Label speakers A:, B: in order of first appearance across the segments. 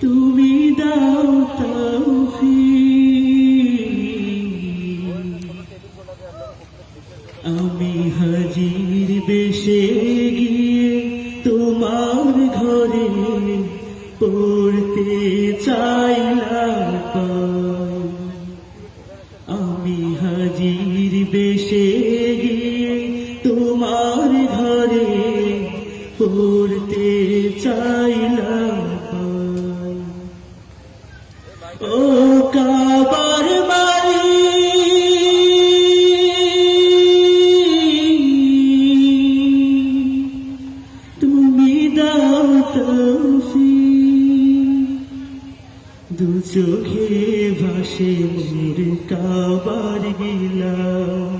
A: তুমি দাও আমি হাজির বেশে গিয়ে তোমার ঘরে পড়তে চাইলাম পাই। তুমি দু চোখে ভাসে মোর কাবার গিলাম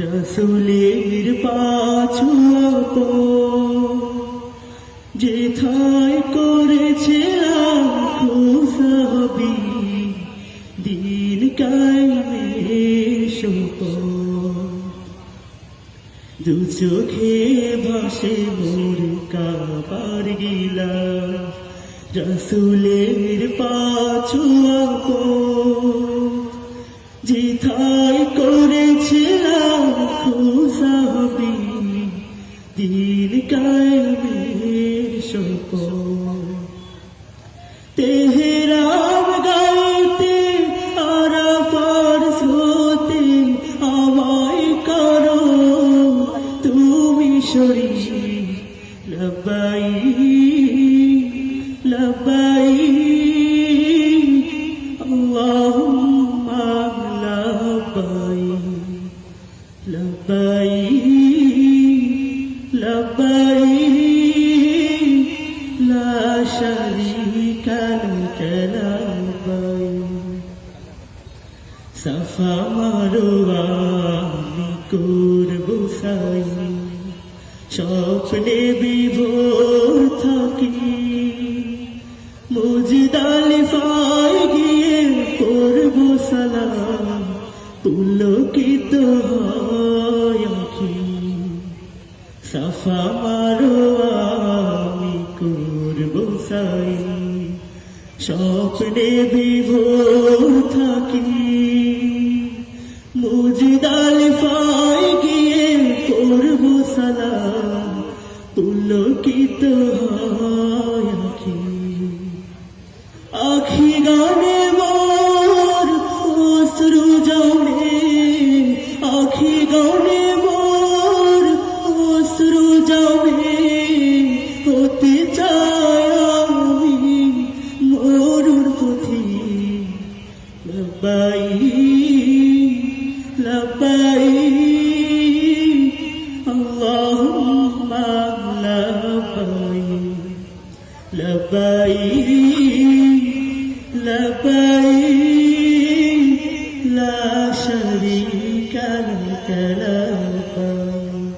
A: রসুলের পাছুয়াপ যেথায় করেছিলাম কাইমে সোপ দু চোখে ভাসে মোর কাবার গিলা রসুলের পাছুয়াপ যেথায় করেছিলাম খুশাবি দিন কায়েমের শপ তেহরাম সাফা মারোয়া আমি করব সাই স্বপ্নে বিভোর থাকি। মুজিদাল ফাই গিয়ে করব সালাম। পুলকিত হয় সাফা মারোয়া আমি করব সাই স্বপ্নে বিভোর থাকি। সালাম পুলকিত হয় আখি। আখি গানে মোর, অশ্রু জমে। আখি গানে মোর, অশ্রু জমে। হতে চাই আমি মরুর পথি লবাই لبيك لا شريك لك لا الحمد